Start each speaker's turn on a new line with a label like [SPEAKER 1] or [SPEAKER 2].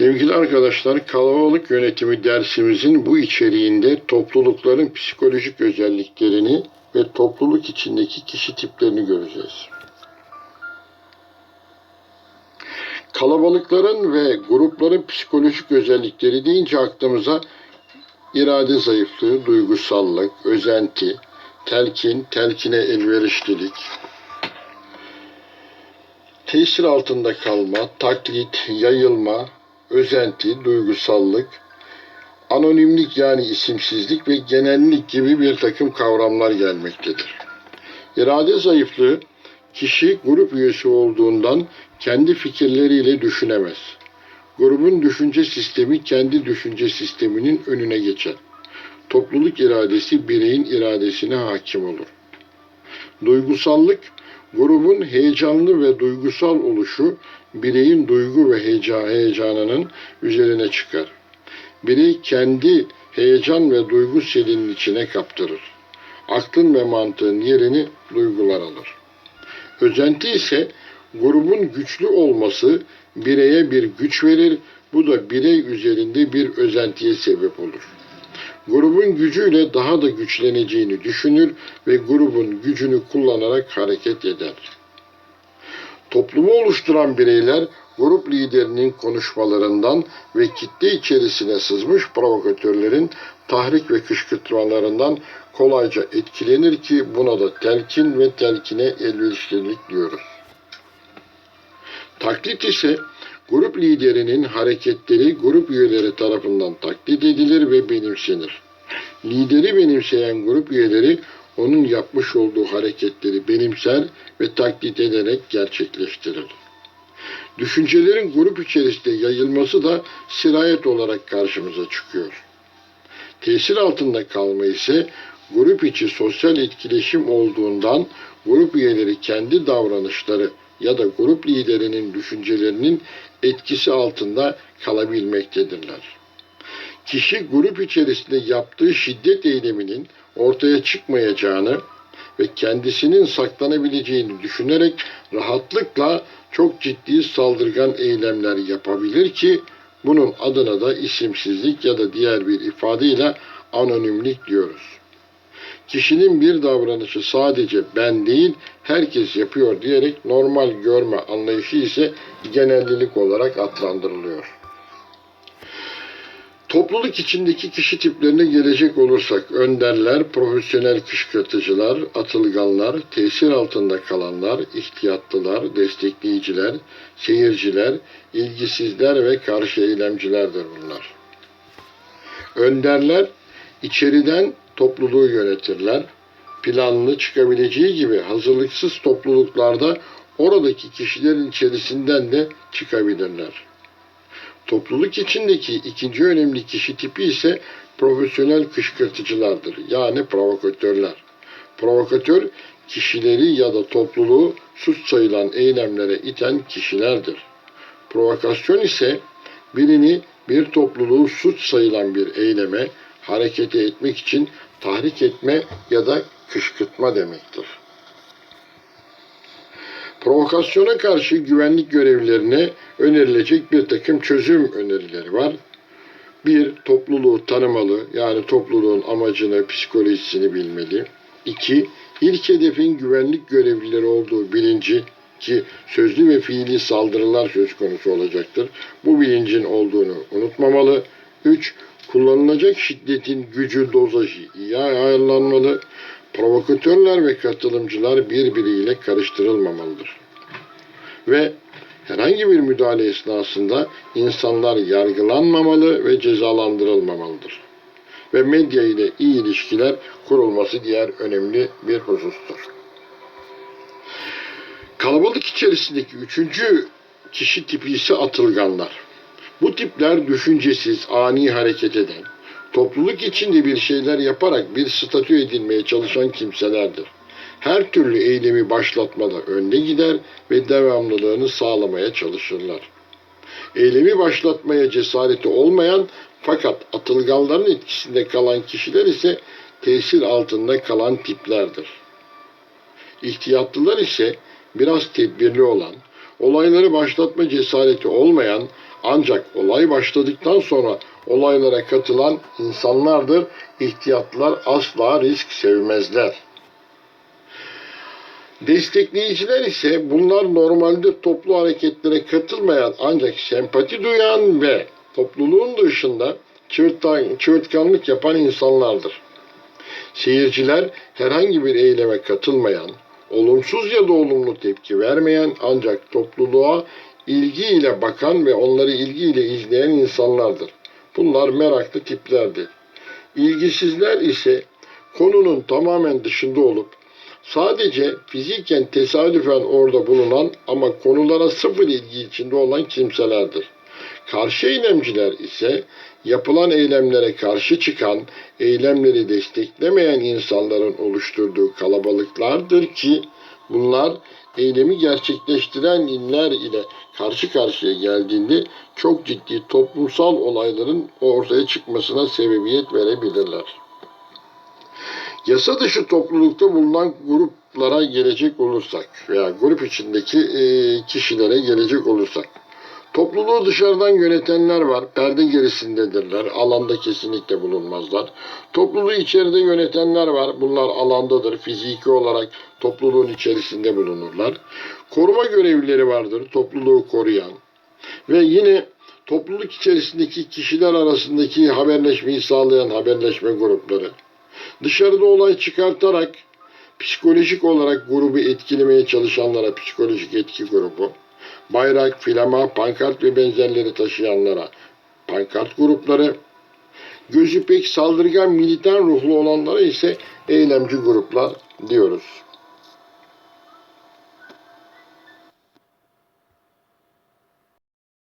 [SPEAKER 1] Sevgili arkadaşlar, kalabalık yönetimi dersimizin bu içeriğinde toplulukların psikolojik özelliklerini ve topluluk içindeki kişi tiplerini göreceğiz. Kalabalıkların ve grupların psikolojik özellikleri deyince aklımıza irade zayıflığı, duygusallık, özenti, telkin, telkine elverişlilik, tesir altında kalma, taklit, yayılma, özenti, duygusallık, anonimlik yani isimsizlik ve genellik gibi bir takım kavramlar gelmektedir. İrade zayıflığı, kişi grup üyesi olduğundan kendi fikirleriyle düşünemez. Grubun düşünce sistemi kendi düşünce sisteminin önüne geçer. Topluluk iradesi bireyin iradesine hakim olur. Duygusallık, grubun heyecanlı ve duygusal oluşu bireyin duygu ve heyecan, heyecanının üzerine çıkar. Birey kendi heyecan ve duygu selinin içine kaptırır. Aklın ve mantığın yerini duygular alır. Özenti ise grubun güçlü olması bireye bir güç verir. Bu da birey üzerinde bir özentiye sebep olur. Grubun gücüyle daha da güçleneceğini düşünür ve grubun gücünü kullanarak hareket eder. Toplumu oluşturan bireyler grup liderinin konuşmalarından ve kitle içerisine sızmış provokatörlerin tahrik ve kışkırtmalarından kolayca etkilenir ki buna da telkin ve telkine elverişlilik diyoruz. Taklit ise grup liderinin hareketleri grup üyeleri tarafından taklit edilir ve benimsenir. Lideri benimseyen grup üyeleri onun yapmış olduğu hareketleri benimser ve taklit ederek gerçekleştirir. Düşüncelerin grup içerisinde yayılması da sirayet olarak karşımıza çıkıyor. Tesir altında kalma ise grup içi sosyal etkileşim olduğundan grup üyeleri kendi davranışları ya da grup liderinin düşüncelerinin etkisi altında kalabilmektedirler. Kişi grup içerisinde yaptığı şiddet eyleminin ortaya çıkmayacağını ve kendisinin saklanabileceğini düşünerek rahatlıkla çok ciddi saldırgan eylemler yapabilir ki bunun adına da isimsizlik ya da diğer bir ifadeyle anonimlik diyoruz. Kişinin bir davranışı sadece ben değil herkes yapıyor diyerek normal görme anlayışı ise genellilik olarak adlandırılıyor. Topluluk içindeki kişi tiplerine gelecek olursak önderler, profesyonel kışkırtıcılar, atılganlar, tesir altında kalanlar, ihtiyatlılar, destekleyiciler, seyirciler, ilgisizler ve karşı eylemcilerdir bunlar. Önderler içeriden topluluğu yönetirler. Planlı çıkabileceği gibi hazırlıksız topluluklarda oradaki kişilerin içerisinden de çıkabilirler. Topluluk içindeki ikinci önemli kişi tipi ise profesyonel kışkırtıcılardır. Yani provokatörler. Provokatör kişileri ya da topluluğu suç sayılan eylemlere iten kişilerdir. Provokasyon ise birini bir topluluğu suç sayılan bir eyleme harekete etmek için tahrik etme ya da kışkırtma demektir. Provokasyona karşı güvenlik görevlilerine önerilecek bir takım çözüm önerileri var. Bir, topluluğu tanımalı, yani topluluğun amacını, psikolojisini bilmeli. İki, ilk hedefin güvenlik görevlileri olduğu bilinci ki sözlü ve fiili saldırılar söz konusu olacaktır. Bu bilincin olduğunu unutmamalı. Üç, kullanılacak şiddetin gücü, dozajı iyi ayarlanmalı. Provokatörler ve katılımcılar birbiriyle karıştırılmamalıdır. Ve herhangi bir müdahale esnasında insanlar yargılanmamalı ve cezalandırılmamalıdır. Ve medya ile iyi ilişkiler kurulması diğer önemli bir husustur. Kalabalık içerisindeki üçüncü kişi tipi ise atılganlar. Bu tipler düşüncesiz, ani hareket eden, topluluk içinde bir şeyler yaparak bir statü edinmeye çalışan kimselerdir. Her türlü eylemi başlatmada önde gider ve devamlılığını sağlamaya çalışırlar. Eylemi başlatmaya cesareti olmayan fakat atılganların etkisinde kalan kişiler ise tesir altında kalan tiplerdir. İhtiyatlılar ise biraz tedbirli olan, olayları başlatma cesareti olmayan Ancak olay başladıktan sonra olaylara katılan insanlardır. İhtiyatlar asla risk sevmezler. Destekleyiciler ise bunlar normalde toplu hareketlere katılmayan ancak sempati duyan ve topluluğun dışında çığırtkan, çığırtkanlık yapan insanlardır. Seyirciler herhangi bir eyleme katılmayan, olumsuz ya da olumlu tepki vermeyen ancak topluluğa ilgiyle bakan ve onları ilgiyle izleyen insanlardır. Bunlar meraklı tiplerdir. İlgisizler ise konunun tamamen dışında olup sadece fiziken tesadüfen orada bulunan ama konulara sıfır ilgi içinde olan kimselerdir. Karşı eylemciler ise yapılan eylemlere karşı çıkan, eylemleri desteklemeyen insanların oluşturduğu kalabalıklardır ki bunlar eylemi gerçekleştiren inler ile karşı karşıya geldiğinde çok ciddi toplumsal olayların ortaya çıkmasına sebebiyet verebilirler. Yasa dışı toplulukta bulunan gruplara gelecek olursak veya grup içindeki e, kişilere gelecek olursak Topluluğu dışarıdan yönetenler var. Perde gerisindedirler. Alanda kesinlikle bulunmazlar. Topluluğu içeride yönetenler var. Bunlar alandadır. Fiziki olarak topluluğun içerisinde bulunurlar. Koruma görevlileri vardır. Topluluğu koruyan. Ve yine topluluk içerisindeki kişiler arasındaki haberleşmeyi sağlayan haberleşme grupları. Dışarıda olay çıkartarak psikolojik olarak grubu etkilemeye çalışanlara psikolojik etki grubu bayrak, flama, pankart ve benzerleri taşıyanlara pankart grupları, gözü pek saldırgan militan ruhlu olanlara ise eylemci gruplar diyoruz.